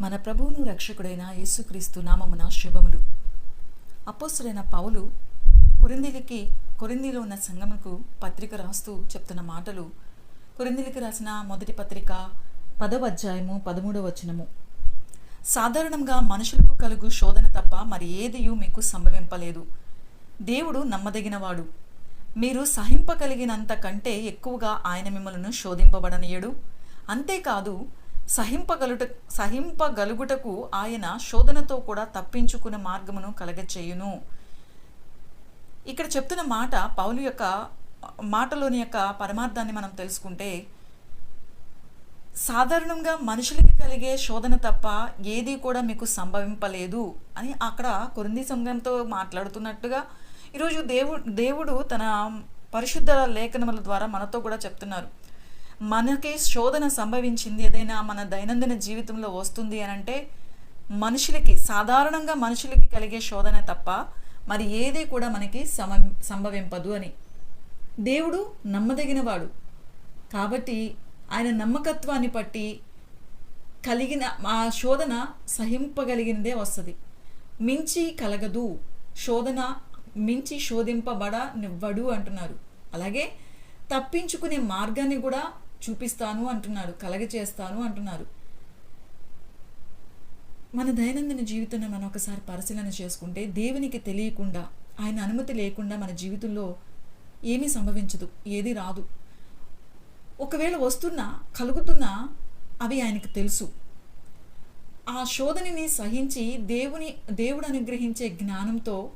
మన ప్రభువును రక్షకుడైన యేసుక్రీస్తు నామమున శుభములు. అపోసుడైన పౌలు కొరిందీలకి కొరిందిలో ఉన్న సంఘముకు పత్రిక రాస్తూ చెప్తున్న మాటలు కొరిందీలకి రాసిన మొదటి పత్రిక పదవ అధ్యాయము పదమూడవ వచనము. సాధారణంగా మనుషులకు కలుగు శోధన తప్ప మరి ఏదియూ మీకు సంభవింపలేదు. దేవుడు నమ్మదగినవాడు. మీరు సహింపగలిగినంత కంటే ఎక్కువగా ఆయన మిమ్మలను శోధింపబడనీయడు. అంతేకాదు సహింపగలుట సహింపగలుగుటకు ఆయన శోధనతో కూడా తప్పించుకునే మార్గమును కలగచేయును. ఇక్కడ చెప్తున్న మాట పౌలు యొక్క మాటలోని యొక్క పరమార్థాన్ని మనం తెలుసుకుంటే సాధారణంగా మనుషులకి కలిగే శోధన తప్ప ఏది కూడా మీకు సంభవింపలేదు అని అక్కడ కొరింది సంఘంతో మాట్లాడుతున్నట్టుగా ఈరోజు దేవుడు దేవుడు తన పరిశుద్ధ లేఖనముల ద్వారా మనతో కూడా చెప్తున్నారు. మనకి శోధన సంభవించింది ఏదైనా మన దైనందిన జీవితంలో వస్తుంది అని అంటే మనుషులకి సాధారణంగా మనుషులకి కలిగే శోధన తప్ప మరి ఏది కూడా మనకి సమ సంభవింపదు అని. దేవుడు నమ్మదగినవాడు. కాబట్టి ఆయన నమ్మకత్వాన్ని బట్టి కలిగిన ఆ శోధన సహింపగలిగిందే వస్తుంది. మించి కలగదు. శోధన మించి శోధింపబడనివ్వడు అంటున్నారు. అలాగే తప్పించుకునే మార్గాన్ని కూడా చూపిస్తాను అంటున్నాడు కలగచేస్తాను అంటున్నారు మన దైనందిన జీవితాన్ని మనం ఒకసారి పరిశీలన చేసుకుంటే దేవునికి తెలియకుండా ఆయన అనుమతి లేకుండా మన జీవితంలో ఏమీ సంభవించదు ఏది రాదు. ఒకవేళ వస్తున్నా కలుగుతున్నా అవి ఆయనకు తెలుసు. ఆ శోధనని సహించి దేవుని దేవుడు అనుగ్రహించే జ్ఞానంతో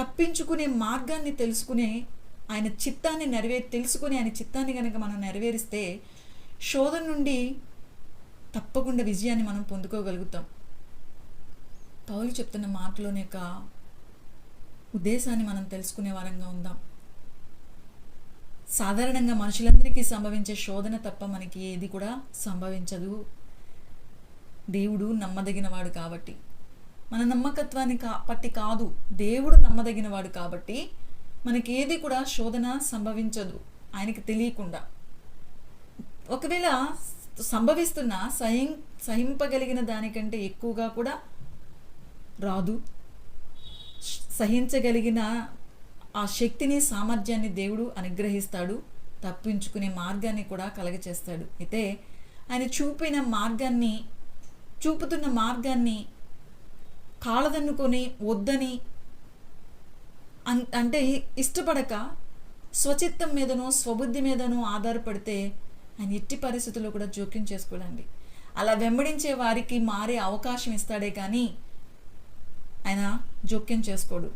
తప్పించుకునే మార్గాన్ని తెలుసుకునే ఆయన చిత్తాన్ని నెరవే తెలుసుకుని ఆయన చిత్తాన్ని కనుక మనం నెరవేరిస్తే శోధన నుండి తప్పకుండా విజయాన్ని మనం పొందుకోగలుగుతాం. పౌలు చెప్తున్న మాటలోని యొక్క ఉద్దేశాన్ని మనం తెలుసుకునే వారంగా ఉందాం. సాధారణంగా మనుషులందరికీ సంభవించే శోధన తప్ప మనకి ఏది కూడా సంభవించదు. దేవుడు నమ్మదగినవాడు కాబట్టి. మన నమ్మకత్వాన్ని కా పట్టి కాదు. దేవుడు నమ్మదగినవాడు కాబట్టి మనకి ఏది కూడా శోధన సంభవించదు. ఆయనకి తెలియకుండా. ఒకవేళ సంభవిస్తున్న సహిం సహింపగలిగిన దానికంటే ఎక్కువగా కూడా రాదు. సహించగలిగిన ఆ శక్తిని సామర్థ్యాన్ని దేవుడు అనుగ్రహిస్తాడు. తప్పించుకునే మార్గాన్ని కూడా కలగచేస్తాడు. అయితే ఆయన చూపిన మార్గాన్ని చూపుతున్న మార్గాన్ని కాలదన్నుకొని వద్దని అంటే ఇష్టపడక స్వచిత్తం మీదనో స్వబుద్ధి మీదనో ఆధారపడితే ఆయన ఎట్టి పరిస్థితుల్లో కూడా జోక్యం చేసుకోడండి. అలా వెంబడించే వారికి మారే అవకాశం ఇస్తాడే కానీ ఆయన జోక్యం చేసుకోడు.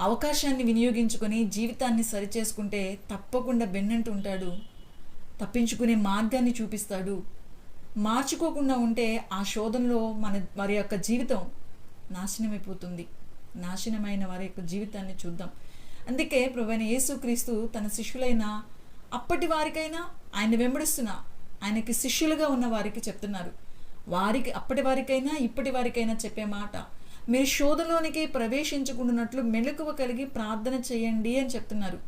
అవకాశాన్ని వినియోగించుకొని జీవితాన్ని సరిచేసుకుంటే తప్పకుండా బెన్నంటూ ఉంటాడు. తప్పించుకునే మార్గాన్ని చూపిస్తాడు. మార్చుకోకుండా ఉంటే ఆ శోధనలో మన వారి యొక్క జీవితం నాశనమైపోతుంది. నాశనమైన వారి యొక్క జీవితాన్ని చూద్దాం. అందుకే ప్రభువైన యేసుక్రీస్తు తన శిష్యులైన అప్పటి వారికైనా ఆయన వెంబడిస్తున్న ఆయనకి శిష్యులుగా ఉన్న వారికి చెప్తున్నారు. వారికి అప్పటి వారికైనా ఇప్పటి వారికైనా చెప్పే మాట మీరు శోధలోనికి ప్రవేశించుకుంటున్నట్లు మెలకువ కలిగి ప్రార్థన చేయండి అని చెప్తున్నారు.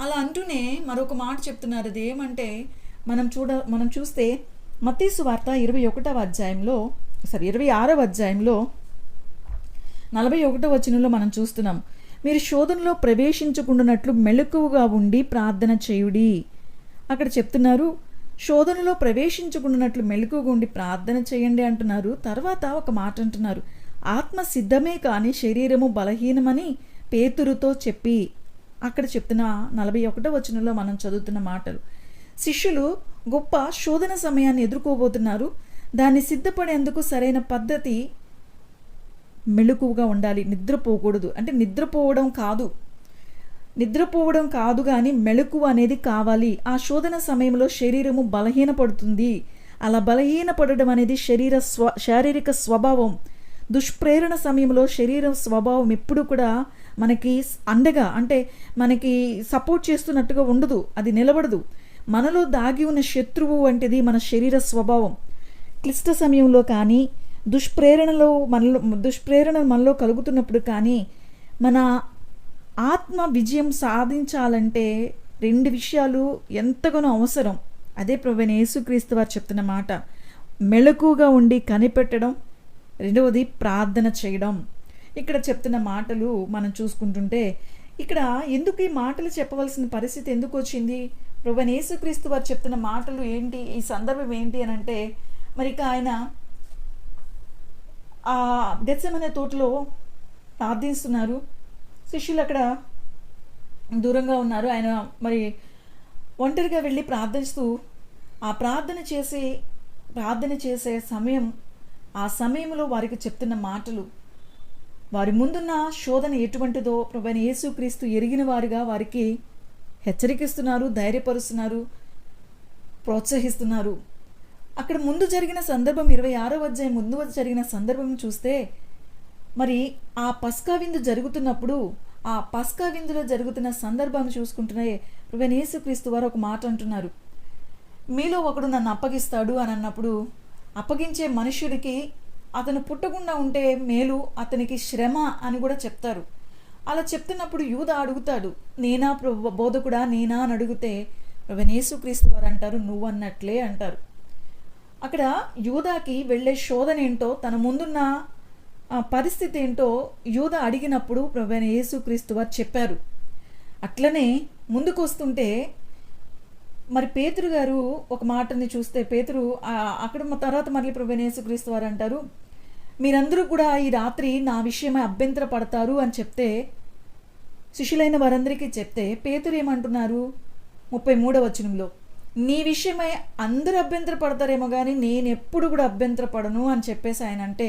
అలా అంటూనే మరొక మాట చెప్తున్నారు. అది ఏమంటే మనం చూడ మనం చూస్తే మతీసు వార్త ఇరవై ఒకటవ అధ్యాయంలో సారీ ఇరవై ఆరవ అధ్యాయంలో నలభై ఒకటో వచనంలో మనం చూస్తున్నాం. మీరు శోధనలో ప్రవేశించుకుంటున్నట్లు మెలకువగా ఉండి ప్రార్థన చేయుడి. అక్కడ చెప్తున్నారు శోధనలో ప్రవేశించుకున్నట్లు మెలకువగా ఉండి ప్రార్థన చేయండి అంటున్నారు. తర్వాత ఒక మాట అంటున్నారు ఆత్మ సిద్ధమే కానీ శరీరము బలహీనమని పేతురుతో చెప్పి. అక్కడ చెప్తున్న నలభై ఒకటో వచనంలో మనం చదువుతున్న మాటలు శిష్యులు గొప్ప శోధన సమయాన్ని ఎదుర్కోబోతున్నారు. దాన్ని సిద్ధపడేందుకు సరైన పద్ధతి మెలకువగా ఉండాలి. నిద్రపోకూడదు. అంటే నిద్రపోవడం కాదు. నిద్రపోవడం కాదు కానీ మెలకువ అనేది కావాలి. ఆ శోధన సమయంలో శరీరము బలహీనపడుతుంది. అలా బలహీనపడడం అనేది శరీర స్వ శారీరక స్వభావం. దుష్ప్రేరణ సమయంలో శరీర స్వభావం ఎప్పుడు కూడా మనకి అండగా అంటే మనకి సపోర్ట్ చేస్తున్నట్టుగా ఉండదు. అది నిలబడదు. మనలో దాగి ఉన్న శత్రువు వంటిది మన శరీర స్వభావం. క్లిష్ట సమయంలో కానీ దుష్ప్రేరణలో మనలో దుష్ప్రేరణ మనలో కలుగుతున్నప్పుడు కానీ మన ఆత్మ విజయం సాధించాలంటే రెండు విషయాలు ఎంతగానో అవసరం. అదే ప్రభువైన యేసుక్రీస్తు వారు చెప్తున్న మాట. మెళకుగా ఉండి కనిపెట్టడం. రెండవది ప్రార్థన చేయడం. ఇక్కడ చెప్తున్న మాటలు మనం చూసుకుంటుంటే ఇక్కడ ఎందుకు ఈ మాటలు చెప్పవలసిన పరిస్థితి ఎందుకు వచ్చింది? ప్రభు యేసుక్రీస్తు వారు చెప్తున్న మాటలు ఏంటి? ఈ సందర్భం ఏంటి అని అంటే మరి ఇక ఆయన ఆ గచ్చమనే తోటలో ప్రార్థిస్తున్నారు. శిష్యులు అక్కడ దూరంగా ఉన్నారు. ఆయన మరి ఒంటరిగా వెళ్ళి ప్రార్థిస్తూ ఆ ప్రార్థన చేసి ప్రార్థన చేసే సమయం ఆ సమయంలో వారికి చెప్తున్న మాటలు. వారి ముందున్న శోధన ఎటువంటిదో ప్రభైన యేసుక్రీస్తు ఎరిగిన వారుగా వారికి హెచ్చరికిస్తున్నారు ధైర్యపరుస్తున్నారు ప్రోత్సహిస్తున్నారు. అక్కడ ముందు జరిగిన సందర్భం ఇరవై ఆరో అధ్యాయం ముందు జరిగిన సందర్భం చూస్తే మరి ఆ పస్కా విందు జరుగుతున్నప్పుడు ఆ పస్కా విందులో జరుగుతున్న సందర్భాన్ని చూసుకుంటున్నాయే ప్రభు క్రీస్తు వారు ఒక మాట అంటున్నారు. మీలో ఒకడు నన్ను అప్పగిస్తాడు అని అన్నప్పుడు అప్పగించే మనుష్యుడికి అతను పుట్టకుండా ఉంటే మేలు అతనికి శ్రమ అని కూడా చెప్తారు. అలా చెప్తున్నప్పుడు యూద అడుగుతాడు నేనా ప్రభు బోధకుడా నేనా? అని అడిగితే ప్రభు క్రీస్తు వారు అంటారు నువ్వు అన్నట్లే అంటారు. అక్కడ యూదాకి వెళ్ళే శోధన ఏంటో తన ముందున్న పరిస్థితి ఏంటో యూద అడిగినప్పుడు ప్రభైన యేసుక్రీస్తు వారు చెప్పారు. అట్లనే ముందుకు వస్తుంటే మరి పేతురు గారు ఒక మాటని చూస్తే పేతురు అక్కడ తర్వాత మళ్ళీ ప్రభు యేసుక్రీస్తు వారు అంటారు మీరందరూ కూడా ఈ రాత్రి నా విషయమై అభ్యంతర పడతారు అని చెప్తే శిష్యులైన వారందరికీ చెప్తే పేతురు ఏమంటున్నారు? ముప్పై మూడవ వచనంలో నీ విషయమై అందరూ అభ్యంతర పడతారేమో కానీ నేను ఎప్పుడు కూడా అభ్యంతర పడను అని చెప్పేసి ఆయన అంటే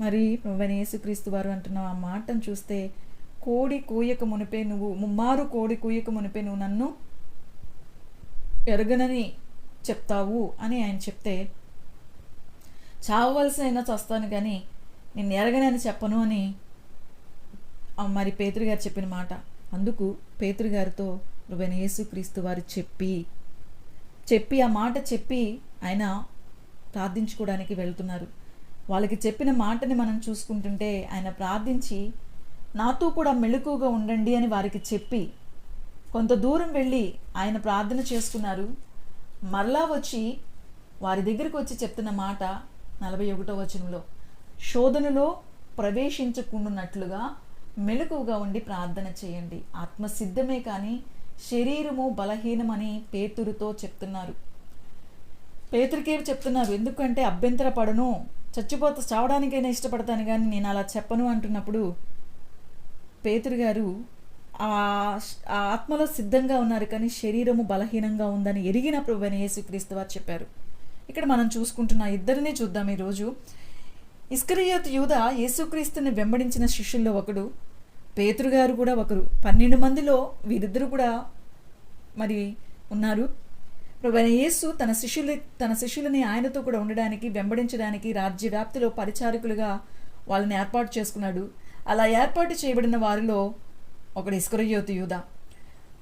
మరి ప్రభువైన యేసుక్రీస్తు వారు అంటున్న ఆ మాటను చూస్తే కోడి కూయక మునిపే నువ్వు ముమ్మారు కోడి కూయక మునిపే నువ్వు నన్ను ఎరగనని చెప్తావు అని ఆయన చెప్తే చావవలసి అయినా చస్తాను కానీ నేను ఎరగనని చెప్పను అని మరి పేతురు గారు చెప్పిన మాట. అందుకు పేతురు గారితో ప్రభువైన యేసుక్రీస్తు వారు చెప్పి చెప్పి ఆ మాట చెప్పి ఆయన ప్రార్థించుకోవడానికి వెళ్తున్నారు. వాళ్ళకి చెప్పిన మాటని మనం చూసుకుంటుంటే ఆయన ప్రార్థించి నాతో కూడా మెలకుగా ఉండండి అని వారికి చెప్పి కొంత దూరం వెళ్ళి ఆయన ప్రార్థన చేసుకున్నారు. మరలా వచ్చి వారి దగ్గరికి వచ్చి చెప్తున్న మాట నలభై ఒకటో వచనంలో శోధనలో ప్రవేశించకుండానట్లుగా మెలకువగా ఉండి ప్రార్థన చేయండి. ఆత్మసిద్ధమే కానీ శరీరము బలహీనమని పేతురుతో చెప్తున్నారు. పేతురికేవి చెప్తున్నారు? ఎందుకంటే అభ్యంతర పడను చచ్చిపోత చావడానికైనా ఇష్టపడతాను కానీ నేను అలా చెప్పను అంటున్నప్పుడు పేతురు గారు ఆ ఆ ఆత్మలో సిద్ధంగా ఉన్నారు కానీ శరీరము బలహీనంగా ఉందని ఎరిగిన ప్రభువైన యేసుక్రీస్తు వారు చెప్పారు. ఇక్కడ మనం చూసుకుంటున్న ఇద్దరిని చూద్దాం ఈరోజు. ఇస్కరియోత్ యూద యేసుక్రీస్తుని వెంబడించిన శిష్యుల్లో ఒకడు పేతురుగారు కూడా ఒకరు. పన్నెండు మందిలో వీరిద్దరు కూడా మరి ఉన్నారు. ప్రభు యేసు తన శిష్యులు తన శిష్యులని ఆయనతో కూడా ఉండడానికి వెంబడించడానికి రాజ్యవ్యాప్తిలో పరిచారకులుగా వాళ్ళని ఏర్పాటు చేసుకున్నాడు. అలా ఏర్పాటు చేయబడిన వారిలో ఒకడు ఇస్కరయోతు యూధ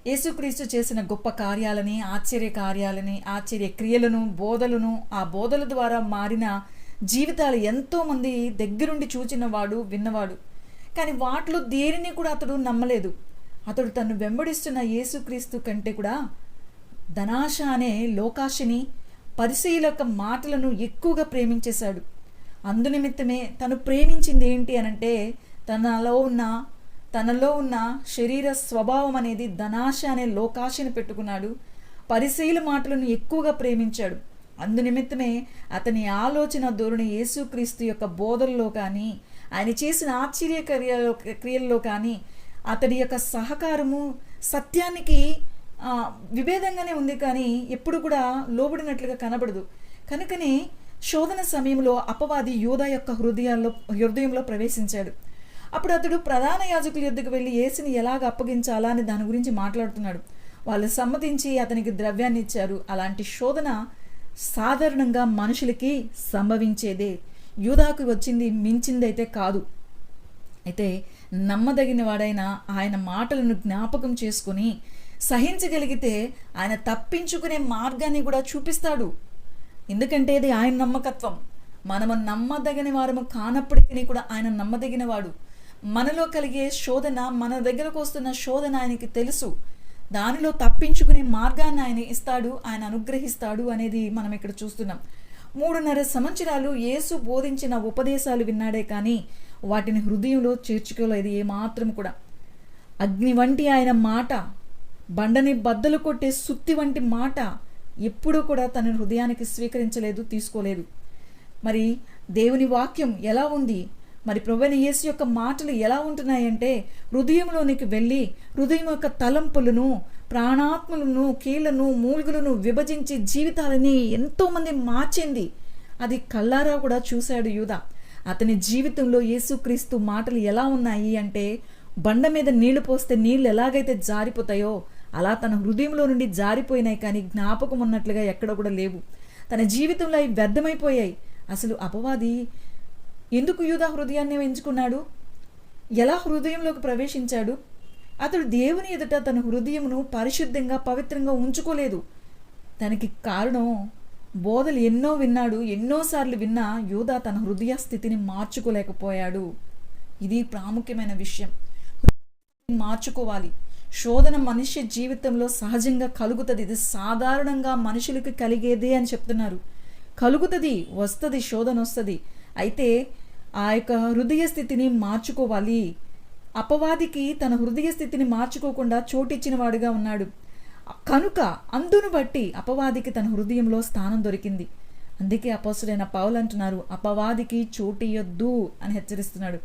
యేసుక్రీస్తు చేసిన గొప్ప కార్యాలని ఆశ్చర్య కార్యాలని ఆశ్చర్య క్రియలను బోధలను ఆ బోధల ద్వారా మారిన జీవితాలు ఎంతోమంది దగ్గరుండి చూచినవాడు విన్నవాడు. కానీ వాటిలో దేనిని కూడా అతడు నమ్మలేదు. అతడు తను వెంబడిస్తున్న యేసుక్రీస్తు కంటే కూడా ధనాశ అనే లోకాశిని పరిశీలక మాటలను ఎక్కువగా ప్రేమించేశాడు. అందునిమిత్తమే తను ప్రేమించింది ఏంటి అనంటే తనలో ఉన్న తనలో ఉన్న శరీర స్వభావం అనేది ధనాశ అనే లోకాశని పెట్టుకున్నాడు. పరిశీల మాటలను ఎక్కువగా ప్రేమించాడు. అందునిమిత్తమే అతని ఆలోచన ధోరణి యేసుక్రీస్తు యొక్క బోధనలో కానీ ఆయన చేసిన ఆశ్చర్య క్రియలో క్రియల్లో కానీ అతడి యొక్క సహకారము సత్యానికి విభేదంగానే ఉంది కానీ ఎప్పుడు కూడా లోబడినట్లుగా కనబడదు. కనుకనే శోధన సమయంలో అపవాది యోధ యొక్క హృదయాల్లో హృదయంలో ప్రవేశించాడు. అప్పుడు అతడు ప్రధాన యాజకుల యొద్దకు వెళ్ళి ఏసుని ఎలాగ అప్పగించాలా అని దాని గురించి మాట్లాడుతున్నాడు. వాళ్ళు సమ్మతించి అతనికి ద్రవ్యాన్ని ఇచ్చారు. అలాంటి శోధన సాధారణంగా మనుషులకి సంభవించేదే. యూదాకు వచ్చింది మించిందైతే కాదు. అయితే నమ్మదగిన వాడైన ఆయన మాటలను జ్ఞాపకం చేసుకుని సహించగలిగితే ఆయన తప్పించుకునే మార్గాన్ని కూడా చూపిస్తాడు. ఎందుకంటే ఇది ఆయన నమ్మకత్వం. మనము నమ్మదగిన వారము కానప్పటికీ కూడా ఆయన నమ్మదగిన వాడు. మనలో కలిగే శోధన మన దగ్గరకు వస్తున్న శోధన ఆయనకి తెలుసు. దానిలో తప్పించుకునే మార్గాన్ని ఆయన ఇస్తాడు ఆయన అనుగ్రహిస్తాడు అనేది మనం ఇక్కడ చూస్తున్నాం. మూడున్నర సంవత్సరాలు యేసు బోధించిన ఉపదేశాలు విన్నాడే కానీ వాటిని హృదయంలో చేర్చుకోలేదు ఏమాత్రం కూడా. అగ్ని వంటి ఆయన మాట బండని బద్దలు కొట్టే సుత్తి వంటి మాట ఎప్పుడూ కూడా తన హృదయానికి స్వీకరించలేదు తీసుకోలేదు. మరి దేవుని వాక్యం ఎలా ఉంది? మరి ప్రభువైన యేసు యొక్క మాటలు ఎలా ఉంటున్నాయంటే హృదయంలోనికి వెళ్ళి హృదయం యొక్క తలంపులను ప్రాణాత్మలను కీళ్ళను మూలుగులను విభజించి జీవితాలని ఎంతోమంది మార్చింది. అది కళ్ళారా కూడా చూశాడు యూదా. అతని జీవితంలో యేసుక్రీస్తు మాటలు ఎలా ఉన్నాయి అంటే బండ మీద నీళ్ళు పోస్తే నీళ్ళు ఎలాగైతే జారిపోతాయో అలా తన హృదయంలో నుండి జారిపోయినాయి కానీ జ్ఞాపకం ఉన్నట్లుగా ఎక్కడ కూడా లేవు. తన జీవితంలో అవి వ్యర్థమైపోయాయి. అసలు అపవాది ఎందుకు యూదా హృదయాన్ని ఎంచుకున్నాడు? ఎలా హృదయంలోకి ప్రవేశించాడు? అతడు దేవుని ఎదుట తన హృదయమును పరిశుద్ధంగా పవిత్రంగా ఉంచుకోలేదు. దానికి కారణం బోధలు ఎన్నో విన్నాడు ఎన్నోసార్లు విన్నా యూదా తన హృదయ స్థితిని మార్చుకోలేకపోయాడు. ఇది ప్రాముఖ్యమైన విషయం. మార్చుకోవాలి. శోధన మనిషి జీవితంలో సహజంగా కలుగుతుంది. ఇది సాధారణంగా మనుషులకు కలిగేదే అని చెప్తున్నారు. కలుగుతుంది వస్తుంది శోధన వస్తుంది. అయితే ఆ యొక్క హృదయ స్థితిని మార్చుకోవాలి. అపవాదికి తన హృదయ స్థితిని మార్చుకోకుండా చోటిచ్చిన వాడుగా ఉన్నాడు. కనుక అందును బట్టి అపవాదికి తన హృదయంలో స్థానం దొరికింది. అందుకే అపోసుడైన పౌలు అంటున్నారు అపవాదికి చోటియొద్దు అని హెచ్చరిస్తున్నాడు.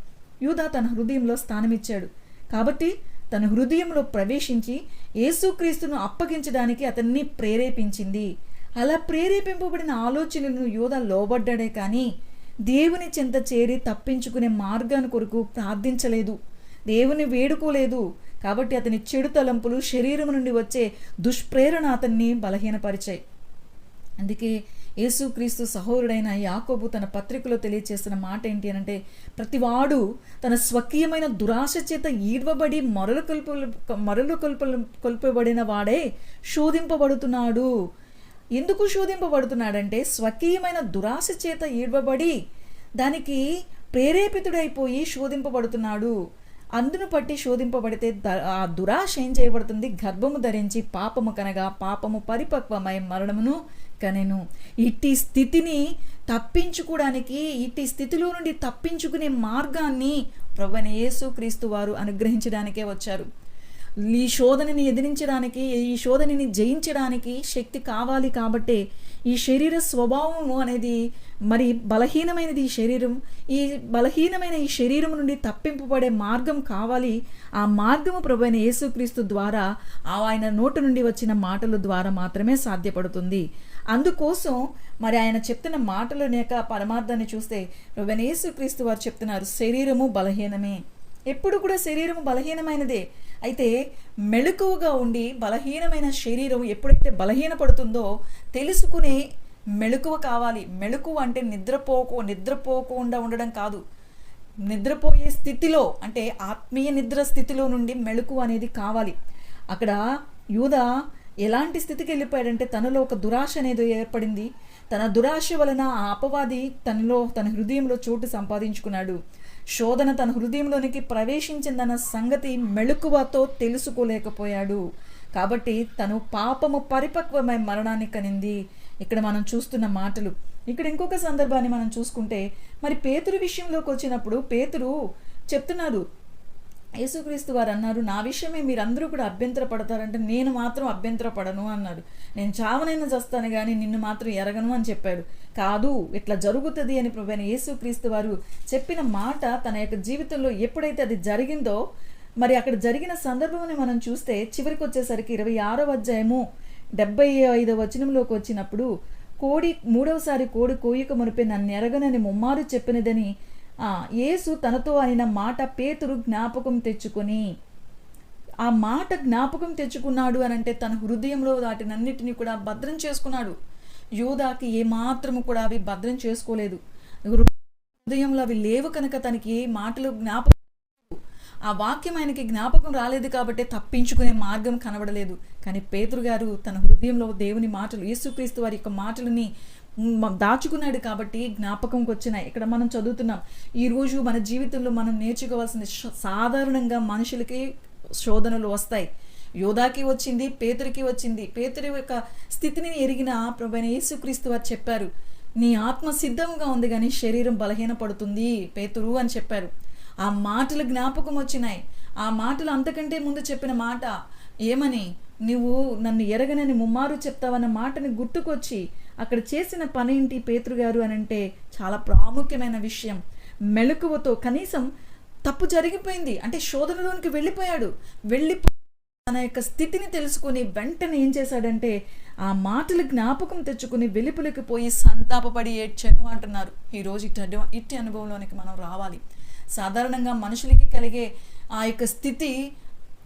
యూదా తన హృదయంలో స్థానమిచ్చాడు. కాబట్టి తన హృదయంలో ప్రవేశించి యేసుక్రీస్తును అప్పగించడానికి అతన్ని ప్రేరేపించింది. అలా ప్రేరేపింపబడిన ఆలోచనలను యూదా లోబడ్డాడే కానీ దేవుని చెంత చేరి తప్పించుకునే మార్గాన్ని కొరకు ప్రార్థించలేదు. దేవుని వేడుకోలేదు. కాబట్టి అతని చెడు తలంపులు శరీరం నుండి వచ్చే దుష్ప్రేరణ అతన్ని బలహీనపరిచాయి. అందుకే యేసుక్రీస్తు సహోదరుడైన యాకోబు తన పత్రికలో తెలియచేసిన మాట ఏంటి అంటే ప్రతివాడు తన స్వకీయమైన దురాశ చేత ఈడ్వబడి మరలు కొల్పు మరలు కొల్ప కొల్పబడిన వాడే శోధింపబడుతున్నాడు. ఎందుకు శోధింపబడుతున్నాడంటే స్వకీయమైన దురాశ చేత ఈడ్వబడి దానికి ప్రేరేపితుడైపోయి శోధింపబడుతున్నాడు. అందును పట్టి శోధింపబడితే ద- ఆ దురాశ ఏం చేయబడుతుంది? గర్భము ధరించి పాపము కనగా పాపము పరిపక్వమై మరణమును కనెను. ఇట్టి స్థితిని తప్పించుకోవడానికి ఇట్టి స్థితిలో నుండి తప్పించుకునే మార్గాన్ని ప్రభువైన యేసు క్రీస్తు వారు అనుగ్రహించడానికే వచ్చారు. ఈ శోధనని ఎదిరించడానికి ఈ శోధనని జయించడానికి శక్తి కావాలి కాబట్టే ఈ శరీర స్వభావము అనేది మరి బలహీనమైనది ఈ శరీరం. ఈ బలహీనమైన ఈ శరీరం నుండి తప్పింపబడే మార్గం కావాలి. ఆ మార్గము ప్రభు యేసుక్రీస్తు ద్వారా ఆ ఆయన నోటి నుండి వచ్చిన మాటల ద్వారా మాత్రమే సాధ్యపడుతుంది. అందుకోసం మరి ఆయన చెప్తున్న మాటల యొక్క పరమార్థాన్ని చూస్తే ప్రభు యేసుక్రీస్తు వారు చెప్తున్నారు శరీరము బలహీనమే. ఎప్పుడు కూడా శరీరం బలహీనమైనదే. అయితే మెళుకువగా ఉండి బలహీనమైన శరీరం ఎప్పుడైతే బలహీనపడుతుందో తెలుసుకునే మెళుకువ కావాలి. మెళుకువ అంటే నిద్రపోకు నిద్రపోకుండా ఉండడం కాదు. నిద్రపోయే స్థితిలో అంటే ఆత్మీయ నిద్ర స్థితిలో నుండి మెళుకువ అనేది కావాలి. అక్కడ యూద ఎలాంటి స్థితికి వెళ్ళిపోయాడంటే తనలో ఒక దురాశ అనేది ఏర్పడింది. తన దురాశ వలన ఆ అపవాది తనలో తన హృదయంలో చోటు సంపాదించుకున్నాడు. శోధన తన హృదయంలోనికి ప్రవేశించిందన్న సంగతి మెళుకువతో తెలుసుకోలేకపోయాడు. కాబట్టి తను పాపము పరిపక్వమై మరణాన్ని కనింది. ఇక్కడ మనం చూస్తున్న మాటలు. ఇక్కడ ఇంకొక సందర్భాన్ని మనం చూసుకుంటే మరి పేతురు విషయంలోకి వచ్చినప్పుడు పేతురు చెప్తున్నారు యేసుక్రీస్తు వారు అన్నారు నా విషయమే మీరందరూ కూడా అభ్యంతర పడతారంటే నేను మాత్రం అభ్యంతర పడను అన్నాడు. నేను చావనైనా చేస్తాను కానీ నిన్ను మాత్రం ఎరగను అని చెప్పాడు. కాదు ఇట్లా జరుగుతుంది అని ప్రభు యేసుక్రీస్తు వారు చెప్పిన మాట తన యొక్క జీవితంలో ఎప్పుడైతే అది జరిగిందో మరి అక్కడ జరిగిన సందర్భంని మనం చూస్తే చివరికి వచ్చేసరికి ఇరవై ఆరో అధ్యాయము డెబ్బై ఐదో వచనంలోకి వచ్చినప్పుడు కోడి మూడవసారి కోడి కోయిక మునిపే నన్ను ఎరగనని ముమ్మారు చెప్పినదని యేసు తనతో అయిన మాట పేతురు జ్ఞాపకం తెచ్చుకొని ఆ మాట జ్ఞాపకం తెచ్చుకున్నాడు అని అంటే తన హృదయంలో వాటినన్నిటిని కూడా భద్రం చేసుకున్నాడు. యోధాకి ఏమాత్రము కూడా అవి భద్రం చేసుకోలేదు. హృదయంలో అవి లేవు కనుక తనకి ఏ మాటలు జ్ఞాపకం ఆ వాక్యం ఆయనకి జ్ఞాపకం రాలేదు కాబట్టి తప్పించుకునే మార్గం కనబడలేదు. కానీ పేతురు గారు తన హృదయంలో దేవుని మాటలు యేసుక్రీస్తు వారి యొక్క మాటలని దాచుకున్నాడు కాబట్టి జ్ఞాపకంకి వచ్చినాయి ఇక్కడ మనం చదువుతున్నాం ఈరోజు మన జీవితంలో మనం నేర్చుకోవాల్సిన సాధారణంగా మనుషులకి శోధనలు వస్తాయి. యోధాకి వచ్చింది పేతురికి వచ్చింది. పేతురి యొక్క స్థితిని ఎరిగిన ప్రభైన యేసుక్రీస్తు వారు చెప్పారు నీ ఆత్మ సిద్ధంగా ఉంది కానీ శరీరం బలహీనపడుతుంది పేతురు అని చెప్పారు. ఆ మాటలు జ్ఞాపకం వచ్చినాయి. ఆ మాటలు అంతకంటే ముందు చెప్పిన మాట ఏమని? నువ్వు నన్ను ఎరగనని ముమ్మారు చెప్తావన్న మాటని గుర్తుకొచ్చి అక్కడ చేసిన పని ఏంటి పేతృగారు అని అంటే చాలా ప్రాముఖ్యమైన విషయం. మెలకువతో కనీసం తప్పు జరిగిపోయింది. అంటే శోధనలోనికి వెళ్ళిపోయాడు. వెళ్ళిపో తన యొక్క స్థితిని తెలుసుకుని వెంటనే ఏం చేశాడంటే ఆ మాటలు జ్ఞాపకం తెచ్చుకుని వెలుపులకి పోయి సంతాపపడి ఏడ్చను అంటున్నారు. ఈరోజు ఇటు ఇట్టి అనుభవంలోనికి మనం రావాలి. సాధారణంగా మనుషులకి కలిగే ఆ యొక్క స్థితి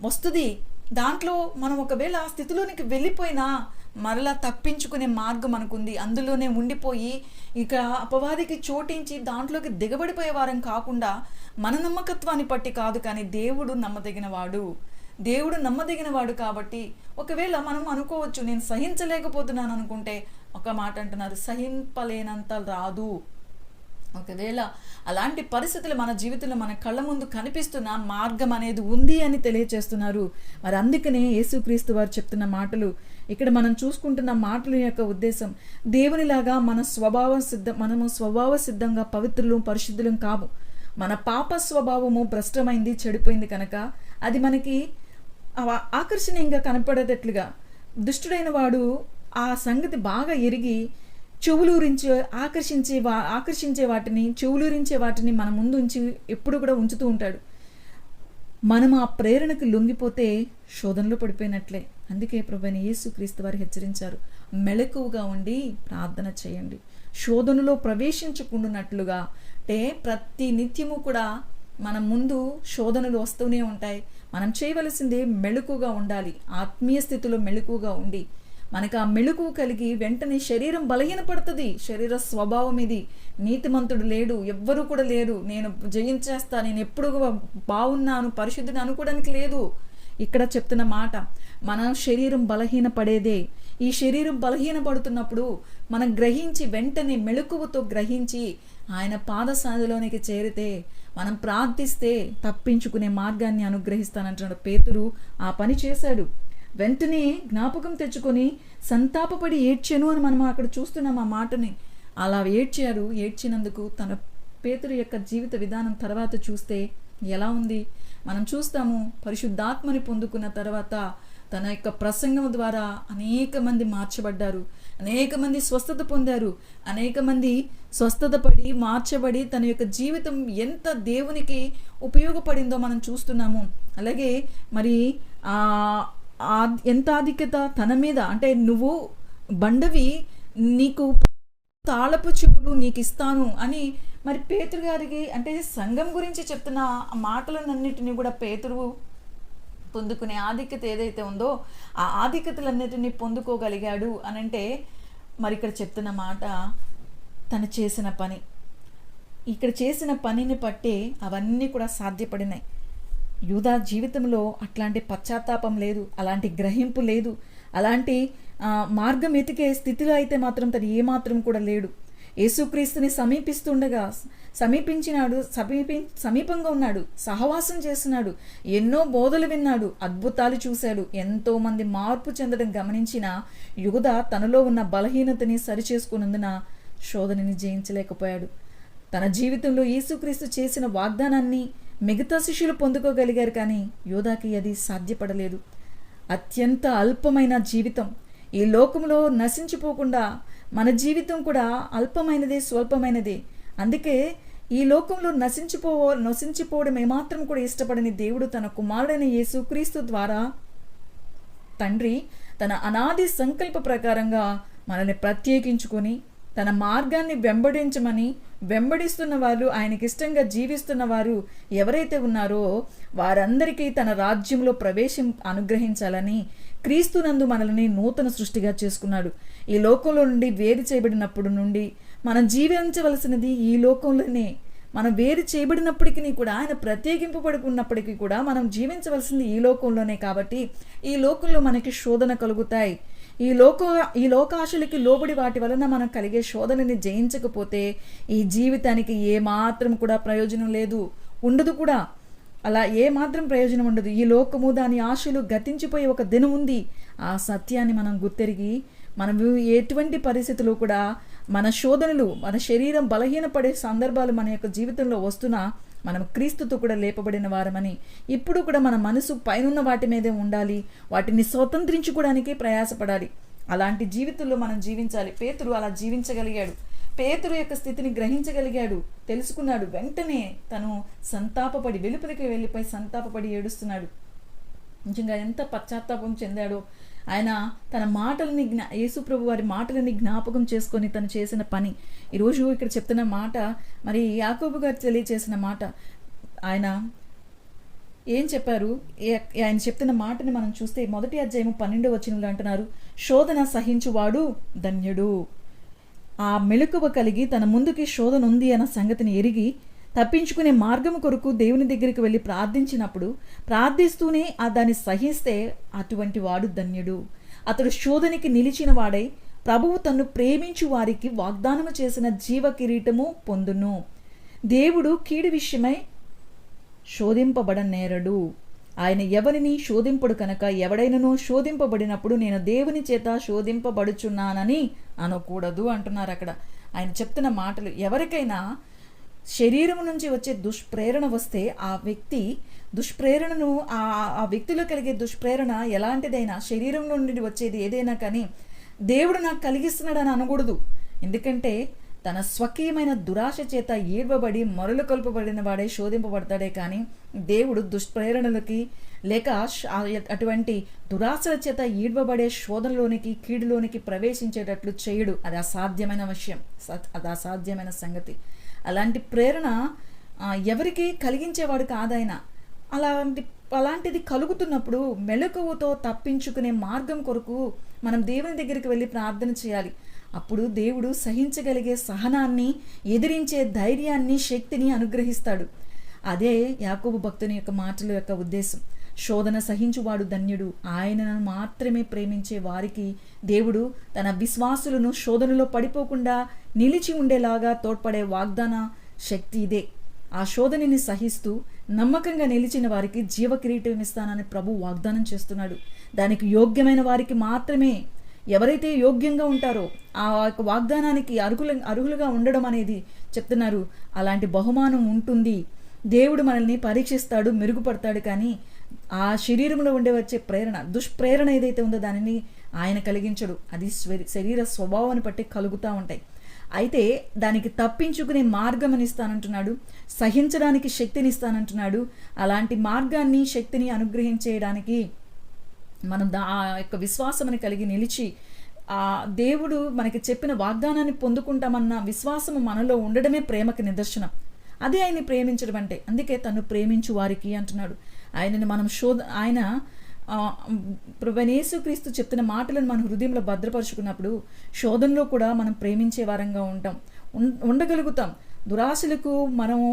వస్తుంది. దాంట్లో మనం ఒకవేళ ఆ స్థితిలోనికి వెళ్ళిపోయినా మరలా తప్పించుకునే మార్గం మనకుంది. అందులోనే ఉండిపోయి ఇక అపవాదికి చోటించి దాంట్లోకి దిగబడిపోయే వారం కాకుండా మన నమ్మకత్వాన్ని పట్టి కాదు కానీ దేవుడు నమ్మదగినవాడు. దేవుడు నమ్మదగినవాడు కాబట్టి ఒకవేళ మనం అనుకోవచ్చు నేను సహించలేకపోతున్నాను అనుకుంటే ఒక మాట అంటున్నారు సహింపలేనంత రాదు. ఒకవేళ అలాంటి పరిస్థితులు మన జీవితంలో మన కళ్ళ ముందు కనిపిస్తున్న మార్గం అనేది ఉంది అని తెలియచేస్తున్నారు. మరి అందుకనే యేసుక్రీస్తు వారు చెప్తున్న మాటలు ఇక్కడ మనం చూసుకుంటున్న మాటల యొక్క ఉద్దేశం దేవునిలాగా మన స్వభావ సిద్ధ మనము స్వభావ సిద్ధంగా పవిత్రులు పరిశుద్ధులం కాము. మన పాప స్వభావము భ్రష్టమైంది చెడిపోయింది కనుక అది మనకి ఆకర్షణీయంగా కనపడేటట్లుగా దుష్టుడైన వాడు ఆ సంగతి బాగా ఎరిగి చెవులూరించే ఆకర్షించే వా ఆకర్షించే వాటిని చెవులూరించే వాటిని మన ముందు ఉంచి ఎప్పుడు కూడా ఉంచుతూ ఉంటాడు. మనం ఆ ప్రేరణకు లొంగిపోతే శోధనలో పడిపోయినట్లే. అందుకే ప్రభుని యేసుక్రీస్తు వారు హెచ్చరించారు. మెళకువగా ఉండి ప్రార్థన చేయండి. శోధనలో ప్రవేశించకుండానట్లుగా అంటే ప్రతి నిత్యము కూడా మన ముందు శోధనలు వస్తూనే ఉంటాయి. మనం చేయవలసింది మెళుకుగా ఉండాలి. ఆత్మీయ స్థితిలో మెళుకుగా ఉండి మనకు ఆ మెళుకువ కలిగి వెంటనే శరీరం బలహీనపడుతుంది. శరీర స్వభావం ఇది. నీతిమంతుడు లేడు. ఎవ్వరూ కూడా లేరు. నేను జయించేస్తా నేను ఎప్పుడు బాగున్నాను పరిశుద్ధిని అనుకోవడానికి లేదు. ఇక్కడ చెప్తున్న మాట మన శరీరం బలహీనపడేదే. ఈ శరీరం బలహీనపడుతున్నప్పుడు మనం గ్రహించి వెంటనే మెళుకువతో గ్రహించి ఆయన పాదసాదిలోనికి చేరితే మనం ప్రార్థిస్తే తప్పించుకునే మార్గాన్ని అనుగ్రహిస్తానంటున్నాడు పేతురు. ఆ పని చేశాడు. వెంటనే జ్ఞాపకం తెచ్చుకొని సంతాపపడి ఏడ్చాను అని మనం అక్కడ చూస్తున్నాం ఆ మాటని. అలా ఏడ్చారు ఏడ్చినందుకు తన పేతురు యొక్క జీవిత విధానం తర్వాత చూస్తే ఎలా ఉంది? మనం చూస్తాము పరిశుద్ధాత్మని పొందుకున్న తర్వాత తన యొక్క ప్రసంగం ద్వారా అనేక మంది మార్చబడ్డారు అనేక మంది స్వస్థత పొందారు అనేక మంది స్వస్థత పడి మార్చబడి తన యొక్క జీవితం ఎంత దేవునికి ఉపయోగపడిందో మనం చూస్తున్నాము. అలాగే మరి ఎంత ఆధిక్యత తన మీద? అంటే నువ్వు బండవి నీకు తాళపు చెవులు నీకు ఇస్తాను అని మరి పేతురు గారికి అంటే సంఘం గురించి చెప్తున్న ఆ మాటలన్నిటిని కూడా పేతురు పొందుకునే ఆధిక్యత ఏదైతే ఉందో ఆ ఆధిక్యతలన్నిటినీ పొందుకోగలిగాడు అని అంటే మరి ఇక్కడ చెప్తున్న మాట తను చేసిన పని. ఇక్కడ చేసిన పనిని పట్టే అవన్నీ కూడా సాధ్యపడినాయి. యూదా జీవితంలో అట్లాంటి పశ్చాత్తాపం లేదు అలాంటి గ్రహింపు లేదు. అలాంటి మార్గం ఎతికే స్థితిలో అయితే మాత్రం తను ఏమాత్రం కూడా లేడు. యేసుక్రీస్తుని సమీపిస్తుండగా సమీపించినాడు సమీపి సమీపంగా ఉన్నాడు సహవాసం చేస్తున్నాడు ఎన్నో బోధలు విన్నాడు అద్భుతాలు చూశాడు ఎంతోమంది మార్పు చెందడం గమనించిన యుగద తనలో ఉన్న బలహీనతని సరిచేసుకున్నందున శోధనని జయించలేకపోయాడు. తన జీవితంలో యేసుక్రీస్తు చేసిన వాగ్దానాన్ని మిగతా శిష్యులు పొందుకోగలిగారు కానీ యోధాకి అది సాధ్యపడలేదు. అత్యంత అల్పమైన జీవితం. ఈ లోకంలో నశించిపోకుండా మన జీవితం కూడా అల్పమైనదే స్వల్పమైనదే. అందుకే ఈ లోకంలో నశించిపో నశించిపోవడం ఏమాత్రం కూడా ఇష్టపడని దేవుడు తన కుమారుడైన యేసుక్రీస్తు ద్వారా తండ్రి తన అనాది సంకల్ప ప్రకారంగా మనల్ని ప్రత్యేకించుకొని తన మార్గాన్ని వెంబడించమని వెంబడిస్తున్న వారు ఆయనకి ఇష్టంగా జీవిస్తున్న వారు ఎవరైతే ఉన్నారో వారందరికీ తన రాజ్యంలో ప్రవేశం అనుగ్రహించాలని క్రీస్తునందు మనల్ని నూతన సృష్టిగా చేసుకున్నాడు. ఈ లోకంలో నుండి వేరు చేయబడినప్పుడు నుండి మనం జీవించవలసినది ఈ లోకంలోనే. మనం వేరు చేయబడినప్పటికీ కూడా ఆయన ప్రత్యేకింపబడుకున్నప్పటికీ కూడా మనం జీవించవలసింది ఈ లోకంలోనే కాబట్టి ఈ లోకంలో మనకి శోధన కలుగుతాయి. ఈ లోక ఈ లోకాశలకి లోబడి వాటి వలన మనం కలిగే శోధనని జయించకపోతే ఈ జీవితానికి ఏమాత్రం కూడా ప్రయోజనం లేదు. ఉండదు కూడా. అలా ఏ మాత్రం ప్రయోజనం ఉండదు. ఈ లోకము దాని ఆశలు గతించిపోయే ఒక దినం ఉంది. ఆ సత్యాన్ని మనం గుర్తెరిగి మనం ఎటువంటి పరిస్థితులు కూడా మన శోధనలు మన శరీరం బలహీనపడే సందర్భాలు మన యొక్క జీవితంలో వస్తున్నా మనం క్రీస్తుతో కూడా లేపబడిన వారమని ఇప్పుడు కూడా మన మనసు పైనున్న వాటి మీదే ఉండాలి వాటిని స్వతంత్రించుకోవడానికి ప్రయాసపడాలి. అలాంటి జీవితంలో మనం జీవించాలి. పేతురు అలా జీవించగలిగాడు. పేతురు యొక్క స్థితిని గ్రహించగలిగాడు. తెలుసుకున్నాడు. వెంటనే తను సంతాపపడి వెలుపలికి వెళ్ళిపోయి సంతాపపడి ఏడుస్తున్నాడు. నిజంగా ఎంత పశ్చాత్తాపం చెందాడో ఆయన తన మాటలని జ్ఞా యేసుప్రభు వారి మాటలని జ్ఞాపకం చేసుకొని తను చేసిన పని. ఈరోజు ఇక్కడ చెప్తున్న మాట మరి యాకోబు గారు తెలియచేసిన మాట ఆయన ఏం చెప్పారు? ఆయన చెప్తున్న మాటని మనం చూస్తే మొదటి అధ్యాయము పన్నెండు వచనంలో అంటున్నారు శోధన సహించువాడు ధన్యుడు. ఆ మెలకువ కలిగి తన ముందుకి శోధన ఉంది అన్న సంగతిని ఎరిగి తప్పించుకునే మార్గం కొరకు దేవుని దగ్గరికి వెళ్ళి ప్రార్థించినప్పుడు ప్రార్థిస్తూనే ఆ దాన్ని సహిస్తే అటువంటి వాడు ధన్యుడు. అతడు శోధనికి నిలిచిన వాడై ప్రభువు తన్ను ప్రేమించు వారికి వాగ్దానము చేసిన జీవ కిరీటము పొందును. దేవుడు కీడు విషయమై శోధింపబడ నేరడు. ఆయన ఎవరిని శోధింపడు కనుక ఎవడైనను శోధింపబడినప్పుడు నేను దేవుని చేత శోధింపబడుచున్నానని అనకూడదు అంటున్నారు అక్కడ. ఆయన చెప్తున్న మాటలు ఎవరికైనా శరీరం నుంచి వచ్చే దుష్ప్రేరణ వస్తే ఆ వ్యక్తి దుష్ప్రేరణను ఆ ఆ వ్యక్తిలో కలిగే దుష్ప్రేరణ ఎలాంటిదైనా శరీరం నుండి వచ్చేది ఏదైనా కానీ దేవుడు నాకు కలిగిస్తున్నాడని అనకూడదు. ఎందుకంటే తన స్వకీయమైన దురాశ చేత ఈడ్వబడి మొరలు కొల్పబడిన వాడే శోధింపబడతాడే కానీ దేవుడు దుష్ప్రేరణలకి లేక అటువంటి దురాశల చేత ఈడ్వబడే శోధనలోనికి కీడులోనికి ప్రవేశించేటట్లు చేయడు. అది అసాధ్యమైన విషయం. అది అసాధ్యమైన సంగతి. అలాంటి ప్రేరణ ఎవరికి కలిగించేవాడు కాదాయన అలాంటి అలాంటిది కలుగుతున్నప్పుడు మెలకువతో తప్పించుకునే మార్గం కొరకు మనం దేవుని దగ్గరికి వెళ్ళి ప్రార్థన చేయాలి. అప్పుడు దేవుడు సహించగలిగే సహనాన్ని ఎదిరించే ధైర్యాన్ని శక్తిని అనుగ్రహిస్తాడు. అదే యాకోబు భక్తుని యొక్క మాటల యొక్క ఉద్దేశం. శోధన సహించువాడు ధన్యుడు. ఆయనను మాత్రమే ప్రేమించే వారికి దేవుడు తన విశ్వాసులను శోధనలో పడిపోకుండా నిలిచి ఉండేలాగా తోడ్పడే వాగ్దాన శక్తి ఇదే. ఆ శోధనని సహిస్తూ నమ్మకంగా నిలిచిన వారికి జీవ కిరీటం ఇస్తానని ప్రభు వాగ్దానం చేస్తున్నాడు. దానికి యోగ్యమైన వారికి మాత్రమే ఎవరైతే యోగ్యంగా ఉంటారో ఆ యొక్క వాగ్దానానికి అర్హుల అర్హులుగా ఉండడం అనేది చెప్తున్నారు. అలాంటి బహుమానం ఉంటుంది. దేవుడు మనల్ని పరీక్షిస్తాడు మెరుగుపడతాడు కానీ ఆ శరీరంలో ఉండే వచ్చే ప్రేరణ దుష్ప్రేరణ ఏదైతే ఉందో దానిని ఆయన కలిగించడు. అది శరీర స్వభావాన్ని బట్టి కలుగుతూ ఉంటాయి. అయితే దానికి తప్పించుకునే మార్గం అని ఇస్తానంటున్నాడు. సహించడానికి శక్తిని ఇస్తానంటున్నాడు. అలాంటి మార్గాన్ని శక్తిని అనుగ్రహించేయడానికి మనం దా ఆ యొక్క విశ్వాసమని కలిగి నిలిచి ఆ దేవుడు మనకి చెప్పిన వాగ్దానాన్ని పొందుకుంటామన్న విశ్వాసము మనలో ఉండడమే ప్రేమకి నిదర్శనం. అదే ఆయన్ని ప్రేమించడం అంటే అందుకే తను ప్రేమించు వారికి అంటున్నాడు. ఆయనని మనం శోధ ఆయన ఆ, క్రీస్తు చెప్తున్న మాటలను మన హృదయంలో భద్రపరుచుకున్నప్పుడు శోధనలో కూడా మనం ప్రేమించే వారంగా ఉంటాం. ఉండగలుగుతాం. దురాశలకు మనము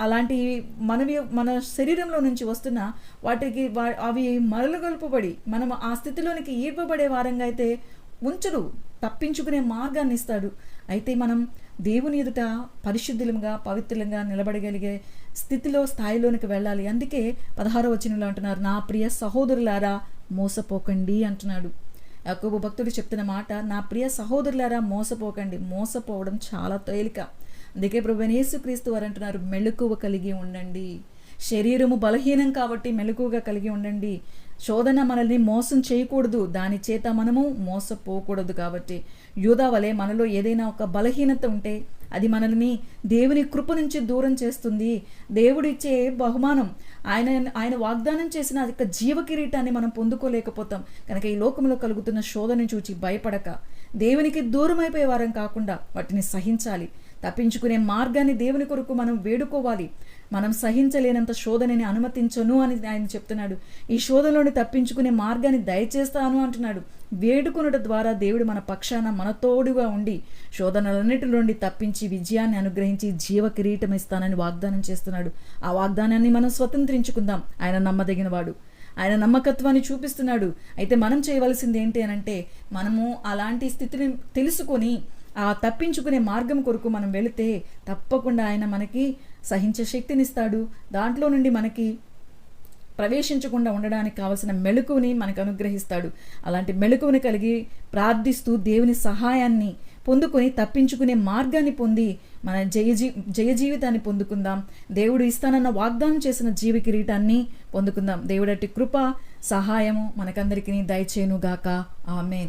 అలాంటి మనవి మన శరీరంలో నుంచి వస్తున్న వాటికి వా- అవి మరలుగొల్పబడి మనం ఆ స్థితిలోనికి ఈర్పబడే వారంగా అయితే ఉంచడు తప్పించుకునే మార్గాన్ని ఇస్తాడు. అయితే మనం దేవుని ఎదుట పరిశుద్ధులంగా పవిత్రులంగా నిలబడగలిగే స్థితిలో స్థాయిలోనికి వెళ్ళాలి. అందుకే పదహారో వచనంలో అంటున్నారు నా ప్రియ సహోదరులారా మోసపోకండి అంటున్నాడు. యాకోబు భక్తుడు చెప్తున్న మాట నా ప్రియ సహోదరులారా మోసపోకండి. మోసపోవడం చాలా తేలిక. అందుకే ప్రభు యేసుక్రీస్తు వారు అంటున్నారు మెళుకువ కలిగి ఉండండి. శరీరము బలహీనం కాబట్టి మెలకువగా కలిగి ఉండండి. శోధన మనల్ని మోసం చేయకూడదు. దాని చేత మనము మోసపోకూడదు కాబట్టి. యూదా వలె మనలో ఏదైనా ఒక బలహీనత ఉంటే అది మనల్ని దేవుని కృప నుంచి దూరం చేస్తుంది. దేవుడిచ్చే బహుమానం ఆయన ఆయన వాగ్దానం చేసిన అది జీవ కిరీటాన్ని మనం పొందుకోలేకపోతాం. కనుక ఈ లోకంలో కలుగుతున్న శోధనని చూచి భయపడక. దేవునికి దూరం అయిపోయే వారం కాకుండా వాటిని సహించాలి. తప్పించుకునే మార్గాన్ని దేవుని కొరకు మనం వేడుకోవాలి. మనం సహించలేనంత శోధనని అనుమతించను అని ఆయన చెప్తున్నాడు. ఈ శోధనలోని తప్పించుకునే మార్గాన్ని దయచేస్తాను అంటున్నాడు. వేడుకొనుట ద్వారా దేవుడు మన పక్షాన మన తోడుగా ఉండి శోధనలన్నిటి నుండి తప్పించి విజయాన్ని అనుగ్రహించి జీవ కిరీటం ఇస్తానని వాగ్దానం చేస్తున్నాడు. ఆ వాగ్దానాన్ని మనం స్వతంత్రించుకుందాం. ఆయన నమ్మదగినవాడు. ఆయన నమ్మకత్వాన్ని చూపిస్తున్నాడు. అయితే మనం చేయవలసింది ఏంటి అని అంటే మనము అలాంటి స్థితిని తెలుసుకొని ఆ తప్పించుకునే మార్గం కొరకు మనం వెళితే తప్పకుండా ఆయన మనకి సహించే శక్తినిస్తాడు. దాంట్లో నుండి మనకి ప్రవేశించకుండా ఉండడానికి కావలసిన మెలకువని మనకు అనుగ్రహిస్తాడు. అలాంటి మెలకువని కలిగి ప్రార్థిస్తూ దేవుని సహాయాన్ని పొందుకొని తప్పించుకునే మార్గాన్ని పొంది మన జయజీ జయ జీవితాన్ని పొందుకుందాం. దేవుడు ఇస్తానన్న వాగ్దానం చేసిన జీవి కిరీటాన్ని పొందుకుందాం. దేవుడటి కృప సహాయము మనకందరికీ దయచేనుగాక ఆమెన్.